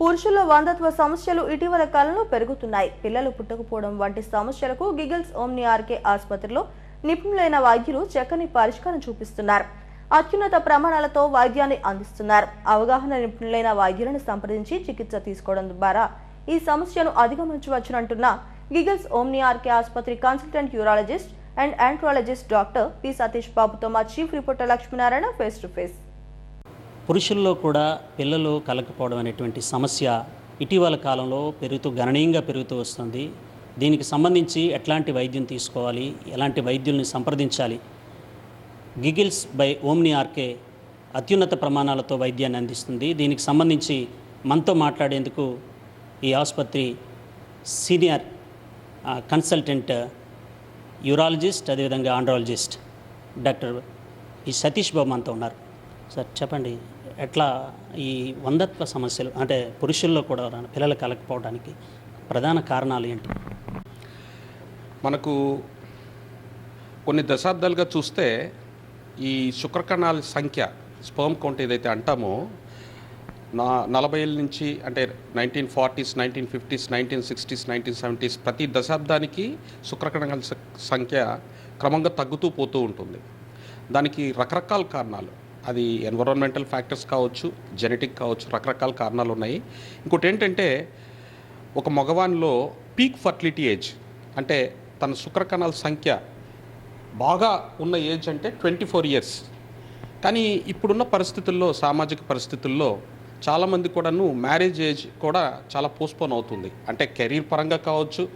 పురుషుల వందత్వ సమస్యలు ఇటీవల కాలంలో పెరుగుతున్నాయి. పిల్లలు పుట్టకపోవడం వంటి సమస్యలకు గిగిల్స్ ఓమ్ని ఆర్కే ఆసుపత్రిలో నిపుణులైన వైద్యులు చక్కని పరిష్కారం చూపిస్తున్నారు. అత్యున్నత ప్రమాణాలతో వైద్యాన్ని అందిస్తున్నారు. అవగాహన నిపుణులైన వైద్యులను సంప్రదించి చికిత్స తీసుకోవడం ద్వారా ఈ సమస్యను అధిగమించవచ్చునంటున్న గిగిల్స్ ఓమ్ని ఆర్కే ఆసుపత్రి consultant urologist and andrologist doctor P. Satish బాబుతో మా chief reporter Lakshminarayana face to face. పురుషుల్లో కూడా పిల్లలు కలకపోవడం అనేటువంటి సమస్య ఇటీవల కాలంలో పెరుగుతూ గణనీయంగా పెరుగుతూ వస్తుంది. దీనికి సంబంధించి ఎట్లాంటి వైద్యం తీసుకోవాలి? ఎలాంటి వైద్యుల్ని సంప్రదించాలి? గిగిల్స్ బై ఓమ్ని ఆర్కే అత్యున్నత ప్రమాణాలతో వైద్యాన్ని అందిస్తుంది. దీనికి సంబంధించి మనతో మాట్లాడేందుకు ఈ ఆసుపత్రి సీనియర్ కన్సల్టెంట్ యూరాలజిస్ట్ అదేవిధంగా ఆండ్రాలజిస్ట్ డాక్టర్ ఈ సతీష్ బాబు మనతో ఉన్నారు. సార్ చెప్పండి. ఎట్లా ఈ వందత్వ సమస్యలు అంటే పురుషుల్లో కూడా పిల్లలు కలకపోవడానికి ప్రధాన కారణాలు ఏంటి? మనకు కొన్ని దశాబ్దాలుగా చూస్తే ఈ శుక్రకణాల సంఖ్య స్పర్మ్ కౌంట్ ఏదైతే అంటామో నా నలభై ఏళ్ళ నుంచి అంటే nineteen forties nineteen fifties nineteen sixties nineteen seventies ప్రతి దశాబ్దానికి శుక్రకణాల సంఖ్య క్రమంగా తగ్గుతూ పోతూ ఉంటుంది. దానికి రకరకాల కారణాలు. అది ఎన్విరాన్మెంటల్ ఫ్యాక్టర్స్ కావచ్చు జెనెటిక్ కావచ్చు రకరకాల కారణాలు ఉన్నాయి. ఇంకోటి ఏంటంటే ఒక మగవానిలో పీక్ ఫర్టిలిటీ ఏజ్ అంటే తన శుక్రకణాల సంఖ్య బాగా ఉన్న ఏజ్ అంటే ట్వంటీ ఫోర్ ఇయర్స్ కానీ ఇప్పుడున్న పరిస్థితుల్లో సామాజిక పరిస్థితుల్లో చాలామంది కూడాను మ్యారేజ్ ఏజ్ కూడా చాలా పోస్ట్పోన్ అవుతుంది. అంటే కెరీర్ పరంగా కావచ్చు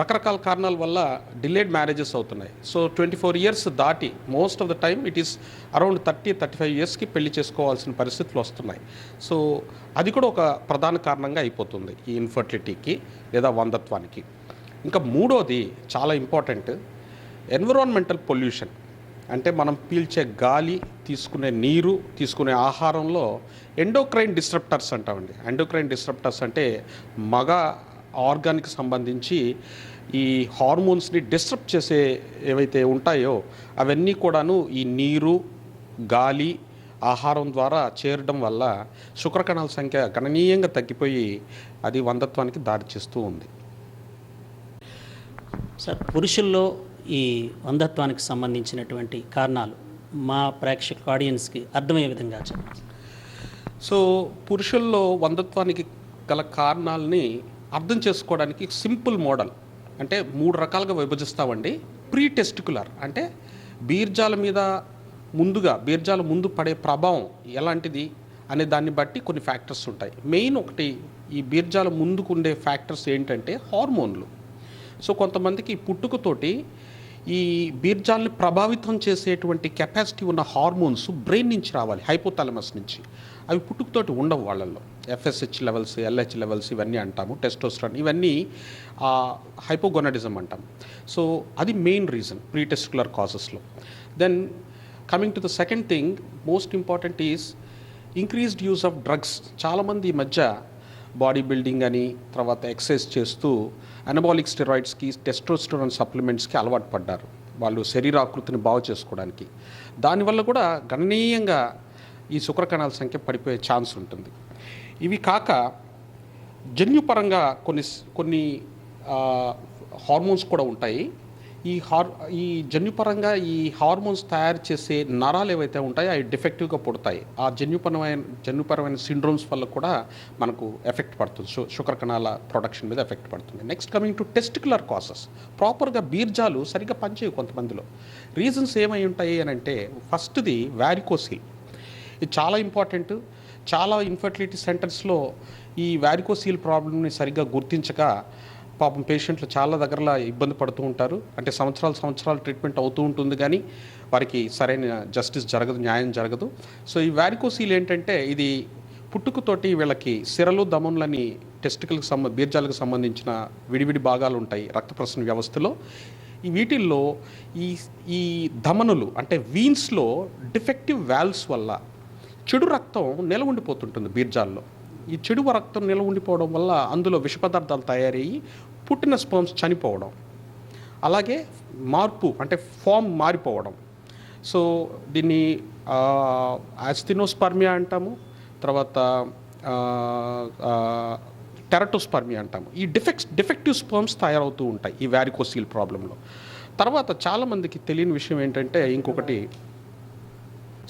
రకరకాల కారణాల వల్ల డిలేడ్ మ్యారేజెస్ అవుతున్నాయి. సో ట్వంటీ ఫోర్ ఇయర్స్ దాటి most of the time it is around thirty thirty five ఇయర్స్కి పెళ్ళి చేసుకోవాల్సిన పరిస్థితులు వస్తున్నాయి. సో అది కూడా ఒక ప్రధాన కారణంగా అయిపోతుంది ఈ ఇన్ఫర్టిలిటీకి లేదా వందత్వానికి. ఇంకా మూడోది చాలా ఇంపార్టెంట్ ఎన్విరాన్మెంటల్ పొల్యూషన్. అంటే మనం పీల్చే గాలి తీసుకునే నీరు తీసుకునే ఆహారంలో ఎండోక్రైన్ డిస్ట్రప్టర్స్ అంటామండి. ఎండోక్రైన్ డిస్ట్రప్టర్స్ అంటే మగ ఆర్గాన్కి సంబంధించి ఈ హార్మోన్స్ని డిస్టర్బ్ చేసే ఏవైతే ఉంటాయో అవన్నీ కూడాను ఈ నీరు గాలి ఆహారం ద్వారా చేరడం వల్ల శుక్రకణాల సంఖ్య గణనీయంగా తగ్గిపోయి అది వందత్వానికి దారితీస్తూ ఉంది. సార్ పురుషుల్లో ఈ వంధత్వానికి సంబంధించినటువంటి కారణాలు మా ప్రేక్షక ఆడియన్స్కి అర్థమయ్యే విధంగా చెప్పండి. సో పురుషుల్లో వంధత్వానికి గల కారణాలని అర్థం చేసుకోవడానికి సింపుల్ మోడల్ అంటే మూడు రకాలుగా విభజిస్తామండి. ప్రీ టెస్టికులర్ అంటే బీర్జాల మీద ముందుగా బీర్జాల ముందు పడే ప్రభావం ఎలాంటిది అనే దాన్ని బట్టి కొన్ని ఫ్యాక్టర్స్ ఉంటాయి. మెయిన్ ఒకటి ఈ బీర్జాల ముందుకు ఉండే ఫ్యాక్టర్స్ ఏంటంటే హార్మోన్లు. సో కొంతమందికి పుట్టుకతోటి ఈ బీర్జాల్ని ప్రభావితం చేసేటువంటి కెపాసిటీ ఉన్న హార్మోన్స్ బ్రెయిన్ నుంచి రావాలి హైపోథాలమస్ నుంచి. అవి పుట్టుకతోటి ఉండవు వాళ్ళల్లో. ఎఫ్ఎస్హెచ్ లెవెల్స్ ఎల్హెచ్ లెవెల్స్ ఇవన్నీ అంటాము టెస్టోస్ట్రాన్ ఇవన్నీ హైపోగొనడిజం అంటాం సో అది main reason pre testicular కాజెస్లో. Then coming to the second thing most important is increased use of drugs. చాలామంది ఈ మధ్య బాడీ బిల్డింగ్ అని తర్వాత ఎక్సర్సైజ్ చేస్తూ అనబాలిక్ స్టెరాయిడ్స్కి టెస్టోస్టెరాన్ సప్లిమెంట్స్కి అలవాటు పడ్డారు. వాళ్ళు శరీరాకృతిని బాగు చేసుకోవడానికి. దానివల్ల కూడా గణనీయంగా ఈ శుక్రకణాల సంఖ్య పడిపోయే ఛాన్స్ ఉంటుంది. ఇవి కాక జన్యుపరంగా కొన్ని కొన్ని హార్మోన్స్ కూడా ఉంటాయి. ఈ హార్ ఈ జన్యుపరంగా ఈ హార్మోన్స్ తయారు చేసే నరాలు ఏవైతే ఉంటాయో అవి డిఫెక్టివ్గా పుడతాయి. ఆ జన్యుపరమైన జన్యుపరమైన సిండ్రోమ్స్ వల్ల కూడా మనకు ఎఫెక్ట్ పడుతుంది. శు కణాల ప్రొడక్షన్ మీద ఎఫెక్ట్ పడుతుంది. Next coming to testicular causes ప్రాపర్గా బీర్జాలు సరిగ్గా పనిచేయవు కొంతమందిలో. రీజన్స్ ఏమై ఉంటాయి అని అంటే ఫస్ట్ది వ్యారికోసిల్ ఇది చాలా ఇంపార్టెంట్ చాలా ఇన్ఫర్టిలిటీ సెంటర్స్లో ఈ వ్యారికోసీల్ ప్రాబ్లమ్ని సరిగ్గా గుర్తించక పాపం పేషెంట్లు చాలా దగ్గరలా ఇబ్బంది పడుతూ ఉంటారు. అంటే సంవత్సరాలు సంవత్సరాలు ట్రీట్మెంట్ అవుతూ ఉంటుంది కానీ వారికి సరైన జస్టిస్ జరగదు న్యాయం జరగదు. సో ఈ వారికోసీలు ఏంటంటే ఇది పుట్టుకతోటి వీళ్ళకి సిరలు దమనులని టెస్టికల్కి సంబ బీర్జాలకు సంబంధించిన విడివిడి భాగాలు ఉంటాయి రక్త ప్రసరణ వ్యవస్థలో. ఈ వీటిల్లో ఈ ఈ ధమనులు అంటే వీన్స్లో డిఫెక్టివ్ వాల్వ్స్ వల్ల చెడు రక్తం నిల ఉండిపోతుంటుంది బీర్జాల్లో. ఈ చెడు రక్తం నిల ఉండిపోవడం వల్ల అందులో విష పదార్థాలు తయారయ్యి పుట్టిన స్పర్మ్స్ చనిపోవడం. అలాగే మార్పు అంటే ఫామ్ మారిపోవడం. సో దీన్ని యాస్తినోస్పర్మియా అంటాము తర్వాత టెరటోస్పర్మి అంటాము. ఈ డిఫెక్ట్స్ డిఫెక్టివ్ స్పర్మ్స్ తయారవుతూ ఉంటాయి ఈ వ్యారికోసీల్ ప్రాబ్లంలో తర్వాత చాలామందికి తెలియని విషయం ఏంటంటే ఇంకొకటి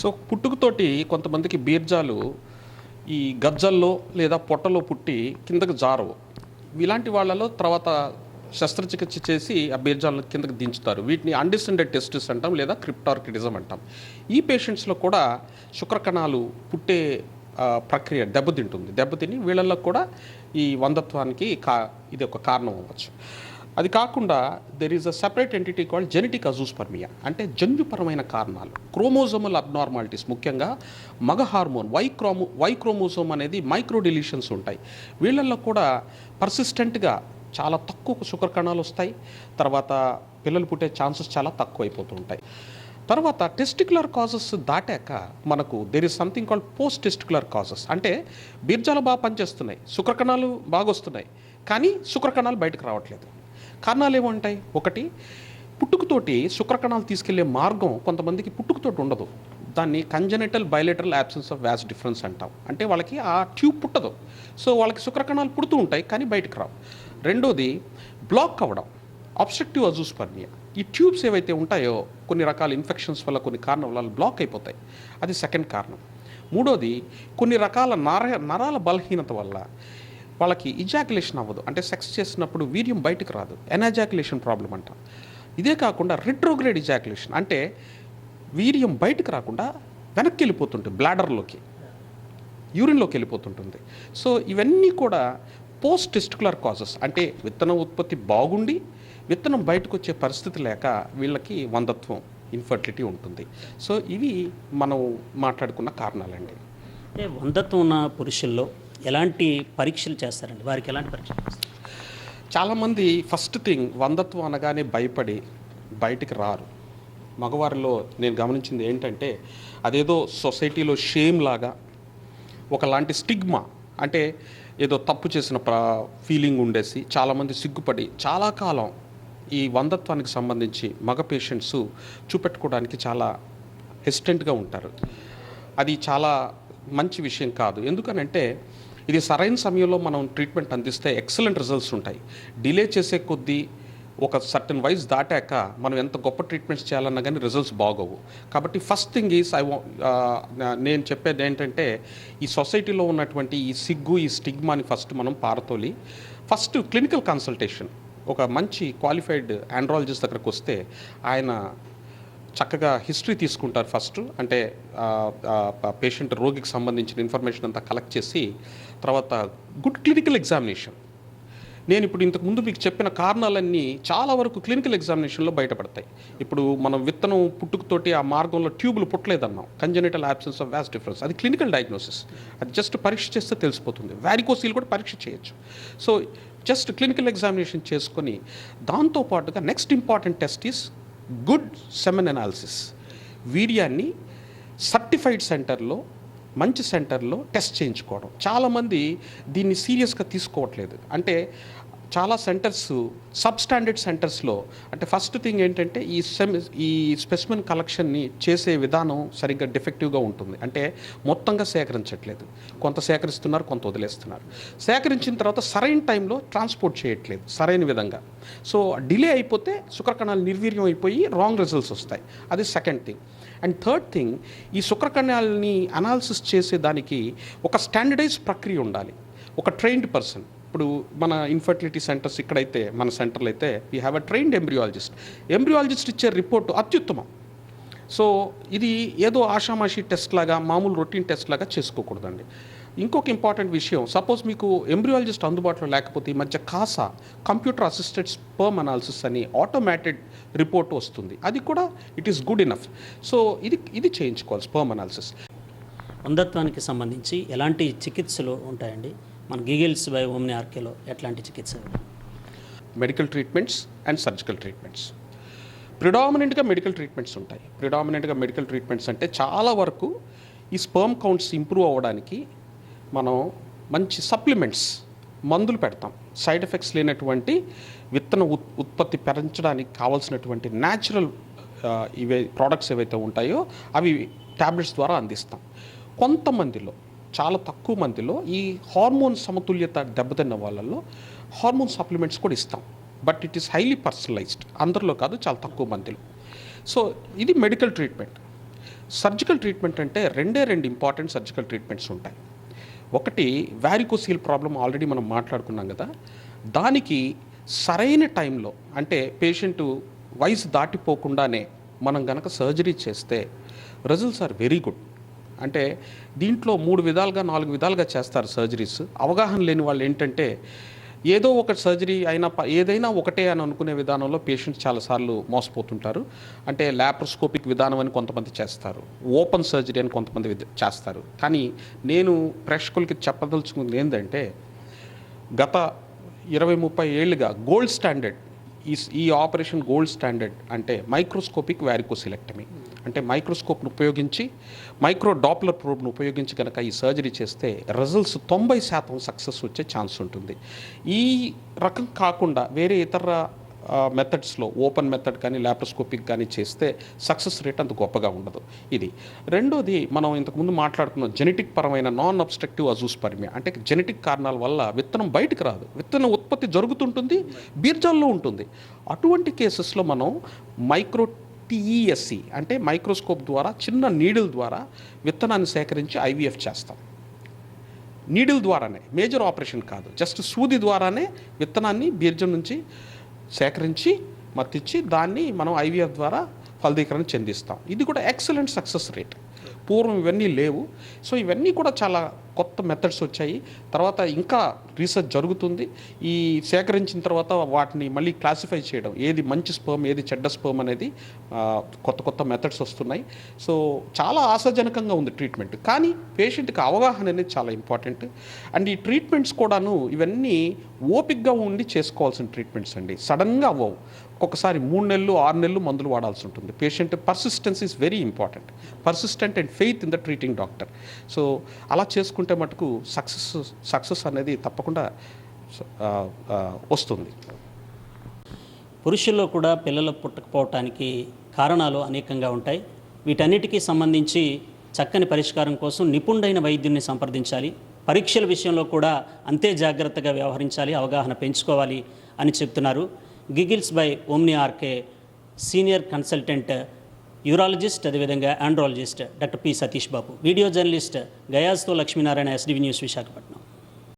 సో పుట్టుకతోటి కొంతమందికి బీర్జాలు ఈ గజ్జల్లో లేదా పొట్టలో పుట్టి కిందకు జారవు. ఇలాంటి వాళ్ళలో తర్వాత శస్త్రచికిత్స చేసి ఆ కిందకి దించుతారు. వీటిని అన్డిసెండెడ్ టెస్టిస్ అంటాం లేదా క్రిప్టార్కిడిజం అంటాం. ఈ పేషెంట్స్లో కూడా శుక్రకణాలు పుట్టే ప్రక్రియ దెబ్బతింటుంది. దెబ్బతిని వీళ్ళల్లో కూడా ఈ వందత్వానికి కా ఇది ఒక కారణం అవ్వచ్చు. అది కాకుండా there is a separate entity called genetic azoospermia అంటే జన్యుపరమైన కారణాలు. క్రోమోజోమల్ అబ్నార్మాలిటీస్ ముఖ్యంగా మగ hormone Y chromo Y chromosome అనేది మైక్రో డిలీషన్స్ ఉంటాయి. వీళ్ళల్లో కూడా పర్సిస్టెంట్గా చాలా తక్కువ శుక్రకణాలు వస్తాయి. తర్వాత పిల్లలు పుట్టే ఛాన్సెస్ చాలా తక్కువ అయిపోతుంటాయి తర్వాత టెస్టికులర్ కాజెస్ దాటాక మనకు there is something called post testicular causes అంటే బీర్జాలు బాగా పనిచేస్తున్నాయి. శుక్రకణాలు బాగా వస్తున్నాయి కానీ శుక్రకణాలు బయటకు రావట్లేదు. కారణాలు ఏముంటాయి ఒకటి పుట్టుకతోటి శుక్రకణాలు తీసుకెళ్ళే మార్గం కొంతమందికి పుట్టుకతోటి ఉండదు. దాన్ని congenital bilateral absence of vas deferens అంటాం. అంటే వాళ్ళకి ఆ ట్యూబ్ పుట్టదు. సో వాళ్ళకి శుక్రకణాలు పుడుతూ ఉంటాయి కానీ బయటకు రావు. రెండోది బ్లాక్ అవ్వడం అబ్స్ట్రక్టివ్ అజూస్పర్మియా ఈ ట్యూబ్స్ ఏవైతే ఉంటాయో కొన్ని రకాల ఇన్ఫెక్షన్స్ వల్ల కొన్ని కారణం వల్ల బ్లాక్ అయిపోతాయి. అది సెకండ్ కారణం. మూడోది కొన్ని రకాల నర నరాల బలహీనత వల్ల వాళ్ళకి ఇజాక్యులేషన్ అవ్వదు. అంటే సెక్స్ చేసినప్పుడు వీర్యం బయటకు రాదు. ఎనాజాకులేషన్ ప్రాబ్లం అంట. ఇదే కాకుండా రిట్రోగ్రేడ్ ఇజాక్యులేషన్ అంటే వీర్యం బయటకు రాకుండా వెనక్కి వెళ్ళిపోతుంటుంది బ్లాడర్లోకి యూరిన్లోకి వెళ్ళిపోతుంటుంది. సో ఇవన్నీ కూడా పోస్ట్ టెస్టికులర్ కాజెస్ అంటే విత్తనం ఉత్పత్తి బాగుండి విత్తనం బయటకు వచ్చే పరిస్థితి లేక వీళ్ళకి వందత్వం ఇన్ఫర్టిలిటీ ఉంటుంది. సో ఇవి మనం మాట్లాడుకున్న కారణాలండి. అంటే వందత్వం ఉన్న పురుషుల్లో ఎలాంటి పరీక్షలు చేస్తారండి? వారికి ఎలాంటి పరీక్షలు చాలామంది ఫస్ట్ థింగ్ వందత్వం అనగానే భయపడి బయటికి రారు. మగవారిలో నేను గమనించింది ఏంటంటే అదేదో సొసైటీలో షేమ్ లాగా ఒకలాంటి స్టిగ్మా అంటే ఏదో తప్పు చేసిన ఫీలింగ్ ఉండేసి చాలామంది సిగ్గుపడి చాలా కాలం ఈ వందత్వానికి సంబంధించి మగ పేషెంట్స్ చూపెట్టుకోవడానికి చాలా హెసిటెంట్గా ఉంటారు. అది చాలా మంచి విషయం కాదు. ఎందుకనంటే ఇది సరైన సమయంలో మనం ట్రీట్మెంట్ అందిస్తే ఎక్సలెంట్ రిజల్ట్స్ ఉంటాయి. డిలే చేసే కొద్దీ ఒక సర్టన్ వైజ్ దాటాక మనం ఎంత గొప్ప ట్రీట్మెంట్స్ చేయాలన్నా కానీ రిజల్ట్స్ బాగోవు. కాబట్టి ఫస్ట్ థింగ్ ఈస్ ఐ నేను చెప్పేది ఏంటంటే ఈ సొసైటీలో ఉన్నటువంటి ఈ సిగ్గు ఈ స్టిగ్మాని ఫస్ట్ మనం పారతోలి. ఫస్ట్ క్లినికల్ కన్సల్టేషన్ ఒక మంచి క్వాలిఫైడ్ ఆండ్రాలజిస్ట్ దగ్గరకు వస్తే ఆయన చక్కగా హిస్టరీ తీసుకుంటారు ఫస్ట్. అంటే పేషెంట్ రోగికి సంబంధించిన ఇన్ఫర్మేషన్ అంతా కలెక్ట్ చేసి తర్వాత గుడ్ క్లినికల్ ఎగ్జామినేషన్. నేను ఇప్పుడు ఇంతకు ముందు మీకు చెప్పిన కారణాలన్నీ చాలా వరకు క్లినికల్ ఎగ్జామినేషన్లో బయటపడతాయి. ఇప్పుడు మనం విత్తనం పుట్టుకతోటి ఆ మార్గంలో ట్యూబులు పుట్టలేదన్నాం. Congenital absence of vas deferens. అది క్లినికల్ డయాగ్నోసిస్. అది జస్ట్ పరీక్ష చేస్తే తెలిసిపోతుంది. వ్యారికోసీలు కూడా పరీక్ష చేయొచ్చు. సో జస్ట్ క్లినికల్ ఎగ్జామినేషన్ చేసుకొని దాంతోపాటుగా next important test is good semen analysis. వీర్యాన్ని certified సెంటర్లో మంచి సెంటర్లో టెస్ట్ చేయించుకోవడం. చాలామంది దీన్ని సీరియస్గా తీసుకోవట్లేదు. అంటే చాలా సెంటర్స్ సబ్ స్టాండర్డ్ సెంటర్స్లో అంటే ఫస్ట్ థింగ్ ఏంటంటే ఈ సెమ్ ఈ స్పెసిమెన్ కలెక్షన్ని చేసే విధానం సరిగ్గా డిఫెక్టివ్గా ఉంటుంది. అంటే మొత్తంగా సేకరించట్లేదు. కొంత సేకరిస్తున్నారు కొంత వదిలేస్తున్నారు. సేకరించిన తర్వాత సరైన టైంలో ట్రాన్స్పోర్ట్ చేయట్లేదు సరైన విధంగా. సో డిలే అయిపోతే శుక్రకణాలు నిర్వీర్యం అయిపోయి రాంగ్ రిజల్ట్స్ వస్తాయి. అది second thing and third thing ఈ శుక్రకణాలని అనాలిసిస్ చేసేదానికి ఒక స్టాండర్డైజ్ ప్రక్రియ ఉండాలి. ఒక ట్రైన్డ్ పర్సన్ ఇప్పుడు మన ఇన్ఫర్టిలిటీ సెంటర్స్ ఇక్కడైతే మన సెంటర్లో అయితే we have a trained embryologist embryologist ఇచ్చే రిపోర్టు అత్యుత్తమం. సో ఇది ఏదో ఆషామాషి టెస్ట్ లాగా మామూలు రొటీన్ టెస్ట్ లాగా చేసుకోకూడదండి. ఇంకొక ఇంపార్టెంట్ విషయం సపోజ్ మీకు ఎంబ్రియాలజిస్ట్ అందుబాటులో లేకపోతే ఈ మధ్య CASA computer assisted sperm analysis అని ఆటోమేటెడ్ రిపోర్ట్ వస్తుంది. అది కూడా it is good enough so ఇది ఇది చేయించుకోవాలి స్పర్మ్ అనాలిసిస్ అంధత్వానికి సంబంధించి ఎలాంటి చికిత్సలు ఉంటాయండి? మన గిగిల్స్ బై ఓమ్ని ఆర్కేలో ఎట్లాంటి చికిత్స? Medical treatments and surgical treatments ప్రిడామినెంట్గా medical treatments ఉంటాయి. ప్రిడామినెంట్గా మెడికల్ ట్రీట్మెంట్స్ అంటే చాలా వరకు ఈ స్పర్మ్ కౌంట్స్ ఇంప్రూవ్ అవ్వడానికి మనం మంచి సప్లిమెంట్స్ మందులు పెడతాం. సైడ్ ఎఫెక్ట్స్ లేనటువంటి విత్తన ఉత్ ఉత్పత్తి పెంచడానికి కావాల్సినటువంటి న్యాచురల్ ఇవే ప్రోడక్ట్స్ ఏవైతే ఉంటాయో అవి ట్యాబ్లెట్స్ ద్వారా అందిస్తాం. కొంతమందిలో చాలా తక్కువ మందిలో ఈ హార్మోన్ సమతుల్యత దెబ్బతిన్న వాళ్ళల్లో హార్మోన్ సప్లిమెంట్స్ కూడా ఇస్తాం. But it is highly personalised. అందరిలో కాదు చాలా తక్కువ మందిలో. సో ఇది మెడికల్ ట్రీట్మెంట్. సర్జికల్ ట్రీట్మెంట్ అంటే రెండే రెండు ఇంపార్టెంట్ సర్జికల్ ట్రీట్మెంట్స్ ఉంటాయి. ఒకటి వ్యారికోసీల్ ప్రాబ్లం ఆల్రెడీ మనం మాట్లాడుకున్నాం కదా. దానికి సరైన టైంలో అంటే పేషెంట్ వయసు దాటిపోకుండానే మనం గనక సర్జరీ చేస్తే రిజల్ట్స్ ఆర్ వెరీ గుడ్. అంటే దీంట్లో మూడు విధాలుగా నాలుగు విధాలుగా చేస్తారు సర్జరీస్ అవగాహన లేని వాళ్ళు ఏంటంటే ఏదో ఒక సర్జరీ అయినా ప- ఏదైనా ఒకటే అని అనుకునే విధానంలో పేషెంట్స్ చాలాసార్లు మోసపోతుంటారు. అంటే ల్యాప్రోస్కోపిక్ విధానం అని కొంతమంది చేస్తారు. ఓపెన్ సర్జరీ అని కొంతమంది చేస్తారు. కానీ నేను ప్రేక్షకులకి చెప్పదలుచుకుంది ఏంటంటే గత ఇరవై ముప్పై ఏళ్ళుగా గోల్డ్ స్టాండర్డ్ ఈ ఈ ఆపరేషన్ గోల్డ్ స్టాండర్డ్ అంటే మైక్రోస్కోపిక్ వ్యారికోసిలెక్టమీ అంటే మైక్రోస్కోప్ను ఉపయోగించి మైక్రో డాప్లర్ ప్రోబ్ను ఉపయోగించి కనుక ఈ సర్జరీ చేస్తే రిజల్ట్స్ తొంభై శాతం సక్సెస్ వచ్చే ఛాన్స్ ఉంటుంది. ఈ రకం కాకుండా వేరే ఇతర మెథడ్స్లో ఓపెన్ మెథడ్ కానీ ల్యాప్రోస్కోపిక్ కానీ చేస్తే సక్సెస్ రేట్ అంత గొప్పగా ఉండదు. ఇది. రెండోది మనం ఇంతకుముందు మాట్లాడుకున్న జెనెటిక్ పరమైన నాన్ అబ్స్ట్రక్టివ్ అజూస్పర్మియా అంటే జెనెటిక్ కారణాల వల్ల విత్తనం బయటకు రాదు. విత్తనం ఉత్పత్తి జరుగుతుంటుంది బీర్జాల్లో ఉంటుంది. అటువంటి కేసెస్లో మనం మైక్రో టీఈఎస్సి అంటే మైక్రోస్కోప్ ద్వారా చిన్న నీడిల్ ద్వారా విత్తనాన్ని సేకరించి ఐవీఎఫ్ చేస్తాం. నీడిల్ ద్వారానే మేజర్ ఆపరేషన్ కాదు జస్ట్ సూది ద్వారానే విత్తనాన్ని బీర్జం నుంచి సేకరించి మత్తిచ్చి దాన్ని మనం ఐవీఎఫ్ ద్వారా ఫలదీకరణ చెందిస్తాం. ఇది కూడా ఎక్సలెంట్ సక్సెస్ రేట్. పూర్వం ఇవన్నీ లేవు. సో ఇవన్నీ కూడా చాలా కొత్త మెథడ్స్ వచ్చాయి. తర్వాత ఇంకా రీసెర్చ్ జరుగుతుంది. ఈ సేకరించిన తర్వాత వాటిని మళ్ళీ క్లాసిఫై చేయడం ఏది మంచి స్పర్మ్ ఏది చెడ్డ స్పర్మ్ అనేది కొత్త కొత్త మెథడ్స్ వస్తున్నాయి. సో చాలా ఆశాజనకంగా ఉంది ట్రీట్మెంట్ కానీ పేషెంట్కి అవగాహన అనేది చాలా ఇంపార్టెంట్ అండ్ ఈ ట్రీట్మెంట్స్ కూడాను ఇవన్నీ ఓపిక్గా ఉండి చేసుకోవాల్సిన ట్రీట్మెంట్స్ అండి. సడన్గా అవ్వవు. ఒక్కొక్కసారి మూడు నెలలు ఆరు నెలలు మందులు వాడాల్సి ఉంటుంది. Patient persistence is very important persistent and faith in the treating doctor so అలా చేసుకుంటే మటుకు సక్సెస్ సక్సెస్ అనేది తప్పకుండా వస్తుంది. పురుషుల్లో కూడా పిల్లలు పుట్టకపోవటానికి కారణాలు అనేకంగా ఉంటాయి. వీటన్నిటికీ సంబంధించి చక్కని పరిష్కారం కోసం నిపుణుడైన వైద్యుని సంప్రదించాలి. పరీక్షల విషయంలో కూడా అంతే జాగ్రత్తగా వ్యవహరించాలి అవగాహన పెంచుకోవాలి అని చెప్తున్నారు. Giggles by Omni RK senior consultant urologist అదేవిధంగా andrologist doctor P Satish Babu video journalist గయాజ్తో Lakshminarayana SDV news Visakhapatnam